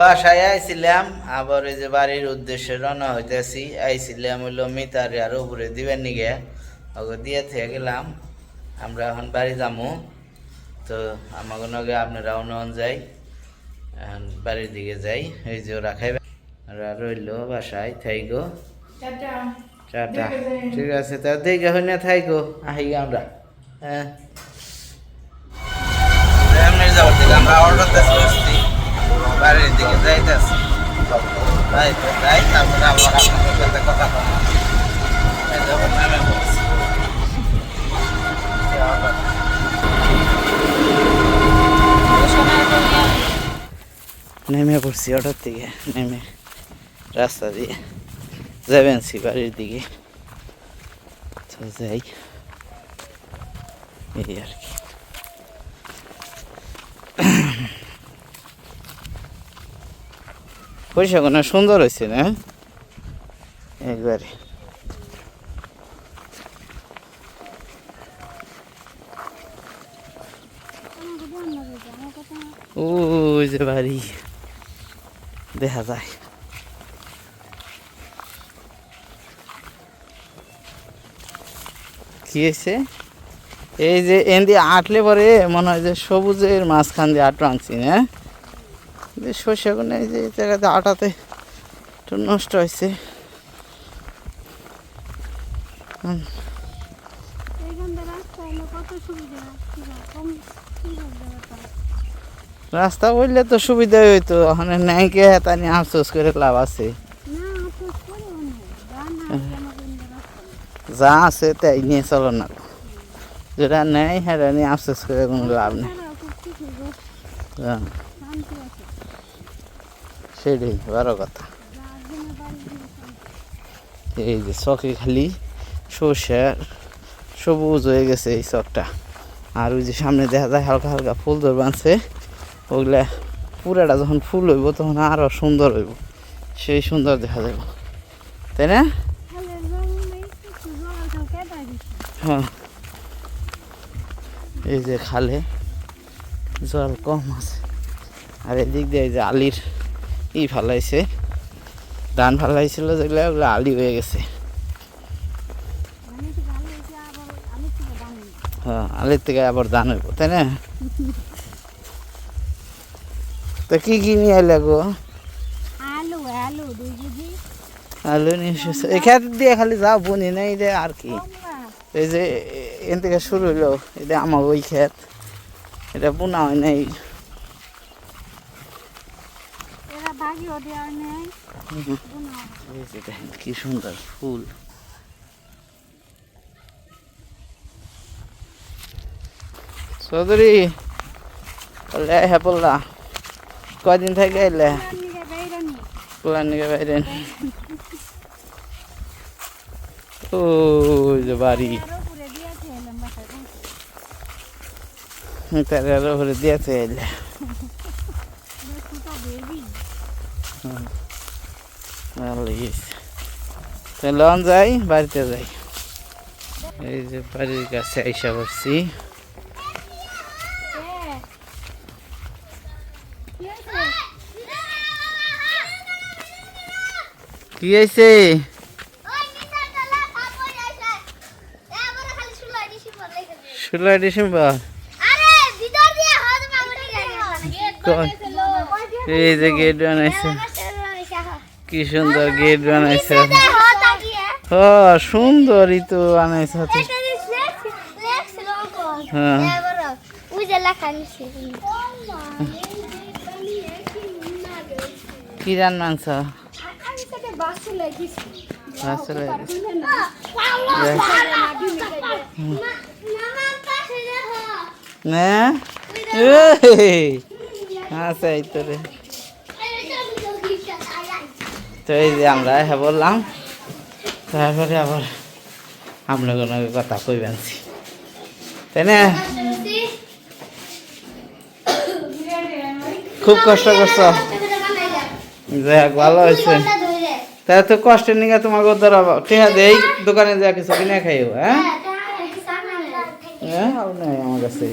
বাসায় আইছিলাম আবার এই যে বাড়ির উদ্দেশ্যে রওনা হইতেছি। আইছিলাম হইল মিতারে আর উপরে দিবেন নিগে। ওকে দিয়ে থেকে গেলাম। আমরা এখন বাড়ি যামু। তো আমাকে নগে আপনারাও নন যাই। এখন বাড়ির দিকে যাই। এই যে ওরা খাইবে। ওরা রইল বাসায়। থাইগো টাটা। ঠিক আছে তা দেখে হইনা থাইগো আহি আমরা। হ্যাঁ। আমরা অর্ডার বাড়ির দিকে যাইতেছি। যাই তো, যাই, তারপরে আবার আপনাদের সাথে কথা বলব। এই যে নামে নেমে পড়ছি অটোর থেকে নেমে রাস্তা দিয়ে। যাবেন সি বাড়ির দিকে। তো যাই। এই আর পয়সা কোনো সুন্দর হয়েছে না? একবারে। ওই যে বাড়ি। দেখা যায়। কি হয়েছে? এই যে এন দিয়ে আটলে পরে মনে হয় যে সবুজের মাঝখান দিয়ে আটো আনছি না? যে শস্যগুলো এই যে জায়গাতে আটাতে একটু নষ্ট হয়েছে। রাস্তা বললে তো সুবিধাই হইতো, ওখানে নাই নাইকে তা নিয়ে আফসোস করে লাভ আছে। যা আছে তাই নিয়ে চলো না। যেটা নেই সেটা নিয়ে আফসোস করে কোনো লাভ নেই তারা খুব কিছু রোগ হ্যাঁ, শান্তি আছে সেটাই বড় কথা। এই যে চকে খালি সর্ষে, সবুজ হয়ে গেছে এই চকটা। আর ওই যে সামনে দেখা যায় হালকা হালকা ফুল ধর বানছে ওগুলা পুরাটা যখন ফুল হইব তখন আরও সুন্দর হইব, সেই সুন্দর দেখা যাবে তাই না? হ্যাঁ। এই যে খালে জল কম আছে। আর এদিক দিয়ে যে আলির ই ফালাইছে। ধান ফালাইছিল যেগুলো ওগুলো আলি হয়ে গেছে। জানি হ্যাঁ আলির থেকে আবার ধান হইব তাই না? তো কি কি নিয়ে এলে গো? আলু আলু দুই কেজি। আলু নিয়ে এসেছে। এই খেত দিয়ে খালি যাও বুনি নেই রে আর কি। এই যে এন থেকে শুরু হইল এটা আমার ওই ক্ষেত এটা বোনা হয় এই যে দেখেন কি সুন্দর ফুল। চৌধুরী বলে হ্যাঁ বললা কয়দিন থেকে এলে? বাইরে ওই যে বাড়ি। তার দিয়েছে এলে ছোটা বেবি ভালো গেছে তাহলে লন যাই, বাড়িতে যাই। এই যে বাড়ির কাছে আইসা করছি কি হয়েছে? ডিসেম্বর? এই যে গেট বানাইছে। কি সুন্দর গেট বানাইছে। হ সুন্দরই তো বানাইছে হাতে। হ্যাঁ। কি রান মাংস? রে। তো এই যে আমরা হ্যাঁ বললাম। তারপরে আবার আমরা কোনো কথা কইবেন তাই না? খুব কষ্ট করছ। যাক ভালো হয়েছে। তা তো কষ্টের নিয়ে তোমাকে ধর, টেহা দেই, দোকানে যা কিছু কিনে খাইও হ্যাঁ? হ্যাঁ আমার কাছে।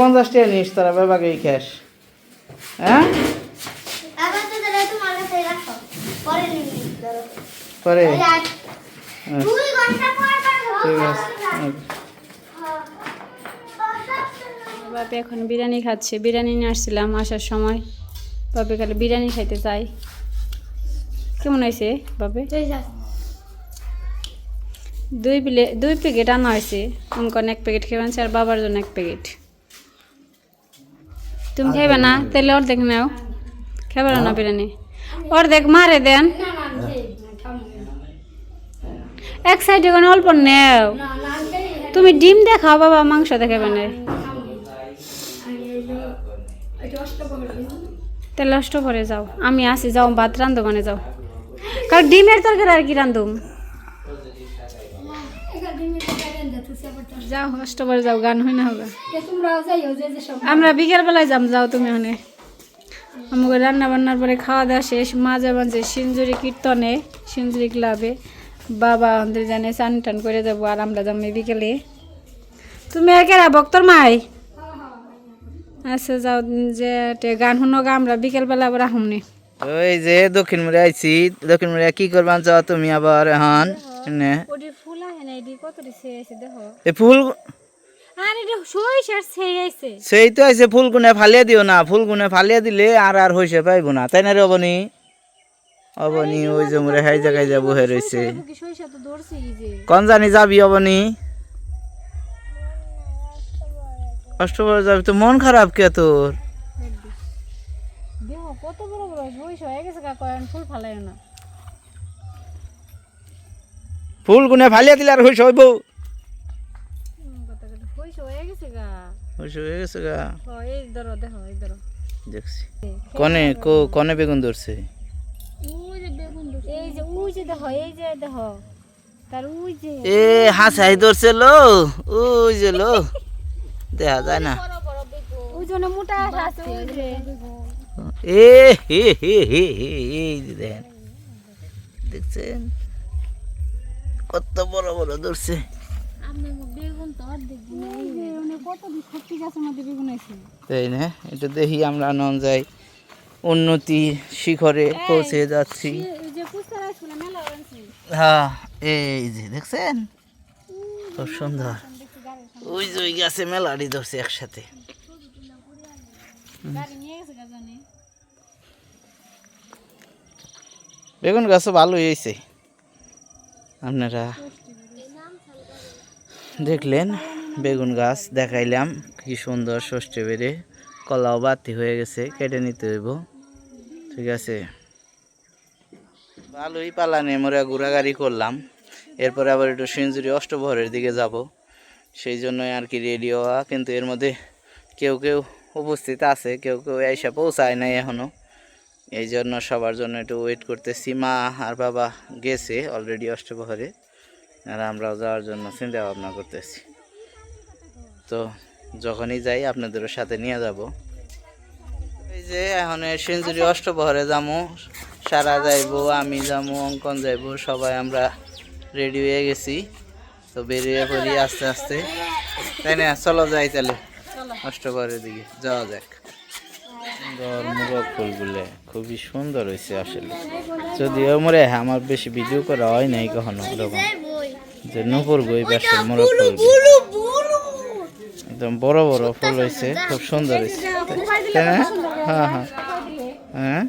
পঞ্চাশ টাকা নিস, তারা বাবাকে খাস। হ্যাঁ আবার তো তাহলে তোমার কাছে রাখো পরে নিবি ধরো পরে এই আজ দুই ঘণ্টা পর পর ঠিক আছে। বাপি এখন বিরিয়ানি খাচ্ছে। বিরিয়ানি নিয়ে আসছিলাম আসার সময়। বাপি খালি বিরিয়ানি খাইতে চাই কেমন হয়েছে বাপি? দুই প্লে দুই প্যাকেট আনা হয়েছে। অঙ্কন এক প্যাকেট খেয়ে আনছে আর বাবার জন্য এক প্যাকেট তুমি খাইবে না? তাহলে অর্ধেক নাও। খাবে না বিরিয়ানি? অর্ধেক মারে দেন। এক সাইডে কোনো অল্প নেও। তুমি ডিম দেখাও বাবা মাংস দেখাবে না তাহলে অষ্ট করে যাও। আমি আসি, যাও, ভাত রান্ধো মানে যাও। কারণ ডিমের তরকারি আর কি রান্ধুম? যাও অষ্টবার যাও, গান হয় না হবে। আমরা বিকেল বেলায় যাম, যাও তুমি ওখানে। আমাকে রান্না বান্নার পরে খাওয়া দাওয়া শেষ মাঝে মাঝে সিঞ্জুরি কীর্তনে সিঞ্জুরি ক্লাবে বাবা আমাদের জানে চান টান করে যাব আর আমরা যাব বিকেলে। তুমি একেরা ভক্তর মাই? আচ্ছা যাও যে গান শুনো গা আমরা বিকেলবেলা আবার আহমনি ওই যে দক্ষিণ মুড়ে আইছি দক্ষিণ মুড়ে কি করবান চাও তুমি আবার এখন ফুল আহে না এটি কত দিছে আছে দেখো। এ ফুল আর এটা সরিষার ছেই আছে সেই তো ফুল গুনে ফালিয়ে দিও না ফুল গুনে ফালিয়ে দিলে আর আর হইছে পাইব না। তাই না রে অবনি? অবনি ওই যে হাই জায়গায় যাব হে রইছে। কোন জানি যাবি অবনি? অষ্টবার যাবি তো মন খারাপ কে তোর? কত বড় বড় সরিষা হয়ে গেছে কা ফুল ফালাই না। ফুল গুনে ফালিয়ে দিলে আর হইছে হইব কত কত সরিষা হয়ে গেছে গা হইছে হয়ে গেছে গা। এই ধরো দেখো এই ধরো। দেখছি। কনে কো কনে বেগুন ধরছে? ওই যে বেগুন এই যে ওই যে দেখো এই যে দেখো তার ওই যে। এ হাসাই ধরছে লো যে লো। দেখা যায় না। ওই জন্য মোটা আছে ওই যে। এ হে হে হে হে এই যে দেখেন। দেখছেন? কত বড় বড় ধরছে। তাই না এটা দেখি আমরা নন যাই উন্নতি শিখরে পৌঁছে যাচ্ছি। হ্যাঁ এই যে দেখছেন? খুব সুন্দর। ওই যে ওই গাছে মেলাড়ি ধরছে একসাথে। বেগুন গাছও ভালো হয়েছে। আপনারা দেখলেন বেগুন গাছ, দেখাইলাম কি সুন্দর ষষ্ঠী বেড়ে। কলাও বাতি হয়ে গেছে, কেটে নিতে হইব। ঠিক আছে। ভালোই পালানে মোরা ঘোরাঘুরি করলাম। এরপরে আবার একটু সিঞ্জুরি অষ্টভরের দিকে যাব। সেই জন্যই আর কি রেডি হওয়া, কিন্তু এর মধ্যে কেউ কেউ উপস্থিত আছে, কেউ কেউ এসে পৌঁছায় নাই এখনও এই জন্য সবার জন্য একটু ওয়েট করতেছি। মা আর বাবা গেছে অলরেডি অষ্টপ্রহরে। আর আমরাও যাওয়ার জন্য চিন্তা ভাবনা করতেছি। তো যখনই যাই, আপনাদেরও সাথে নিয়ে যাব। এই যে এখন সেঞ্চুরি অষ্টপহরে যাব সারা যাইবো, আমি যাব অঙ্কন যাইবো, সবাই আমরা রেডি হয়ে গেছি। তো বেরিয়ে পড়ি আস্তে আস্তে। তাই না? চলো যাই তাহলে। অষ্টপহরের দিকে যাওয়া যাক। সুন্দর ফুলগুলো খুবই সুন্দর হয়েছে আসলে। যদিও মরে, আমার বেশি ভিডিও করা হয় নাই কখনো, এরকম। যে নুপুর গই পাশে ফুল একদম বড় বড় ফুল হয়েছে খুব সুন্দর হয়েছে। না হ্যাঁ? হ্যাঁ? হ্যাঁ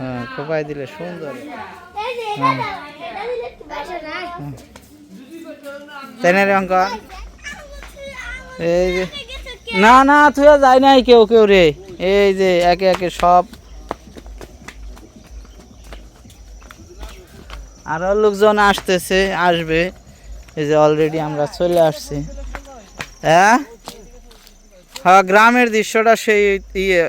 হ্যাঁ খোপাই দিলে সুন্দর। এই তাই না। রে অঙ্ক। এই যে না না তুই যাই নাই কেউ কেউ রে। এই যে একে একে সব আরও লোকজন আসতেছে, আসবে। এই যে অলরেডি আমরা চলে আসছি। হ্যাঁ? হ্যাঁ গ্রামের দৃশ্যটা সেই ইয়ে।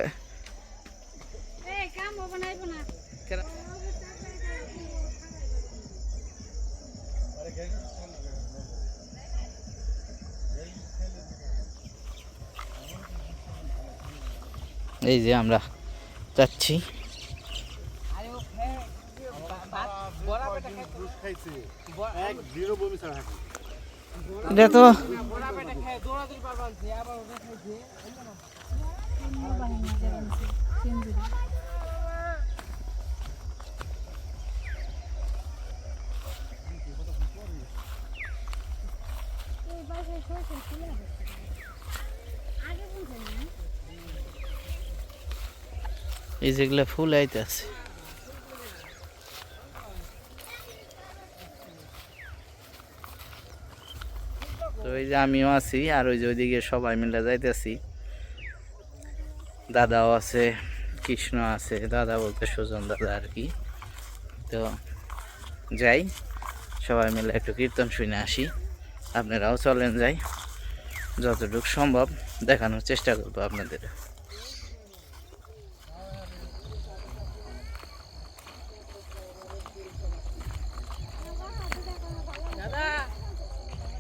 এই যে আমরা যাচ্ছি। এটা তো এই যেগুলো ফুল আইতেছে। তো এই যে আমিও আছি, আর ওই যে ওইদিকে সবাই মিলে যাইতেছি। দাদাও আছে, কৃষ্ণ আছে, দাদা বলতে সুজন দাদা আর কি। তো যাই, সবাই মিলে একটু কীর্তন শুনে আসি। আপনারাও চলেন যাই, যতটুকু সম্ভব দেখানোর চেষ্টা করব আপনাদের ওই জায়গা কেমন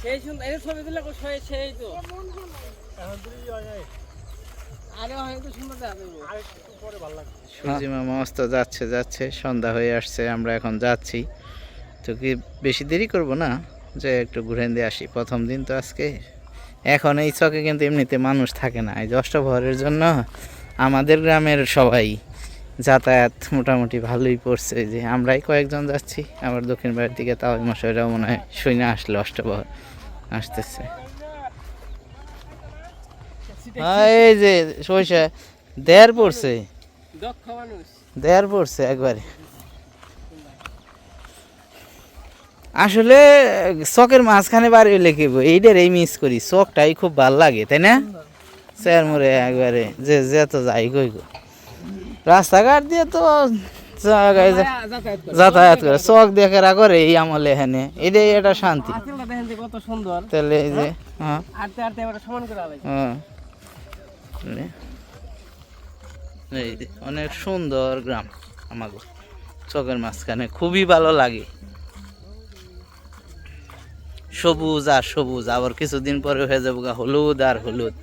সেই সুন্দর এই ছবি তুলে সেই সেই তো। আরে হয়তো সুন্দর দেখা যাবে সূর্যি মামা অস্ত যাচ্ছে যাচ্ছে, সন্ধ্যা হয়ে আসছে, আমরা এখন যাচ্ছি। তো কি বেশি দেরি করব না? যে একটু ঘুরে দিয়ে আসি। প্রথম দিন তো আজকে। এখন এই চকে কিন্তু এমনিতে মানুষ থাকে না। এই যে অষ্টভরের জন্য আমাদের গ্রামের সবাই। যাতায়াত মোটামুটি ভালোই পড়ছে। যে আমরাই কয়েকজন যাচ্ছি আবার দক্ষিণ বাড়ির দিকে তাও মশাইরাও মনে হয় শুনে আসলে অষ্টভর আসতেছে। হ্যাঁ, এই যে সরিষা দেড় পড়ছে। দেয়ার পড়ছে একবারে। আসলে চকের মাঝখানে বাড়ি হইবো? এইটার এই মিস করি চকটাই খুব ভালো লাগে তাই না? স্যার মোরে একবারে যে যে তো যাই কই গো রাস্তাঘাট দিয়ে তো যাতায়াত করে। চক দেখে করে এই আমলে এখানে। এটাই এটা শান্তি। কত সুন্দর। তাহলে এই যে হ্যাঁ। সমান হ্যাঁ। এই অনেক সুন্দর গ্রাম আমাগো। চকের মাঝখানে খুবই ভালো লাগে। সবুজ আর সবুজ আবার কিছুদিন পরে হয়ে যাব গা হলুদ আর হলুদ।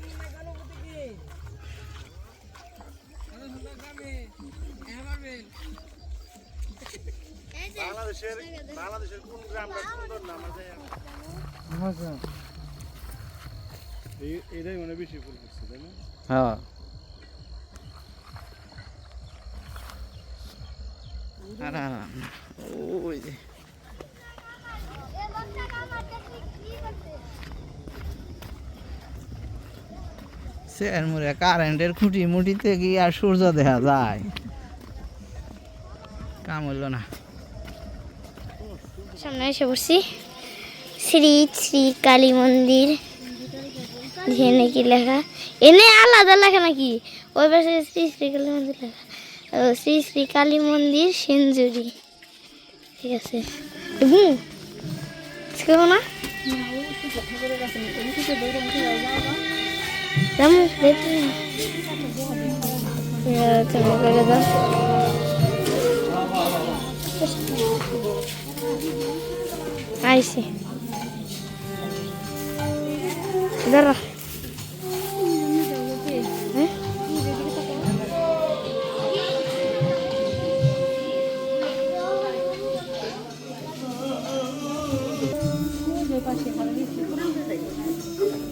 স্যার মোরে কারেন্টের খুঁটি মুটিতে গিয়ে আর সূর্য দেখা যায়। কাম হইল না। সামনে এসে পড়ছি। শ্রী শ্রী কালী মন্দির। এখানে কি লেখা। এনে আলাদা লেখা নাকি? ওই পাশে শ্রী শ্রী কালী মন্দির লেখা। শ্রী শ্রী কালী মন্দির সেঞ্জুরি। ঠিক আছে। হুম না? যাব, দেখতে না। ইয়া, তুমি করে দাও। আইসি দাঁড়া হ্যাঁ? হ্যাঁ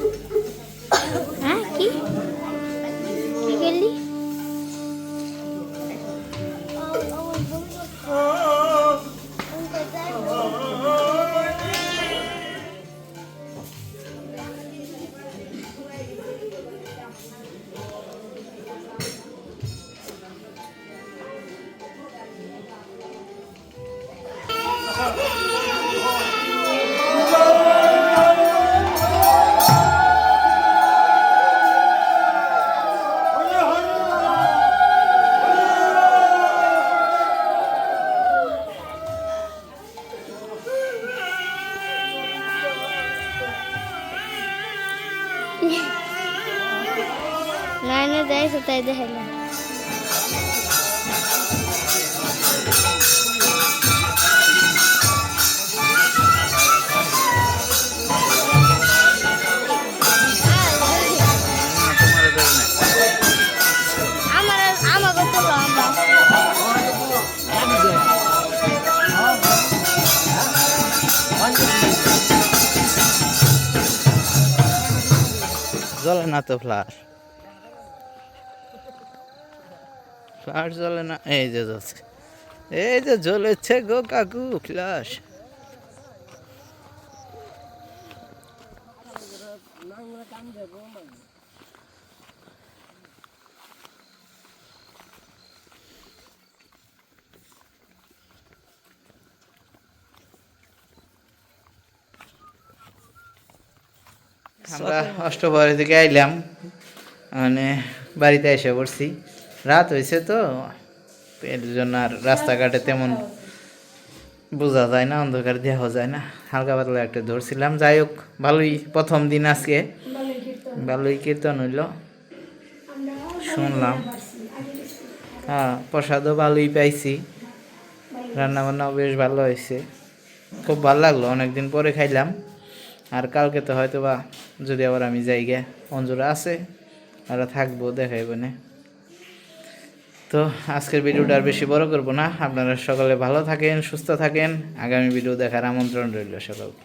কি কি? তাই দেখাইলাম জ্বলে না তো ফ্লাশ। ফ্লাশ জ্বলে না এই যে জ্বলছে। এই যে জ্বলেছে গো কাকু ফ্লাশ আমরা অষ্টপরের দিকে আইলাম মানে বাড়িতে এসে পড়ছি। রাত হয়েছে তো এর জন্য আর রাস্তাঘাটে তেমন বোঝা যায় না অন্ধকার দেওয়া যায় না। হালকা পাতলা একটা ধরছিলাম যাই হোক ভালোই প্রথম দিন আজকে। ভালোই কীর্তন। হইল। শুনলাম। হ্যাঁ প্রসাদও ভালোই পাইছি। রান্না বান্নাও বেশ ভালো হয়েছে। খুব ভালো লাগল অনেকদিন পরে খাইলাম। আর কালকে তো হয়তো বা যদি আবার আমি যাই গে অঞ্জুরা আছে আর থাকব দেখাইব না। তো আজকের ভিডিওটা আর বেশি বড় করব না। আপনারা সকলে ভালো থাকেন, সুস্থ থাকেন। আগামী ভিডিও দেখার আমন্ত্রণ রইল সকলকে।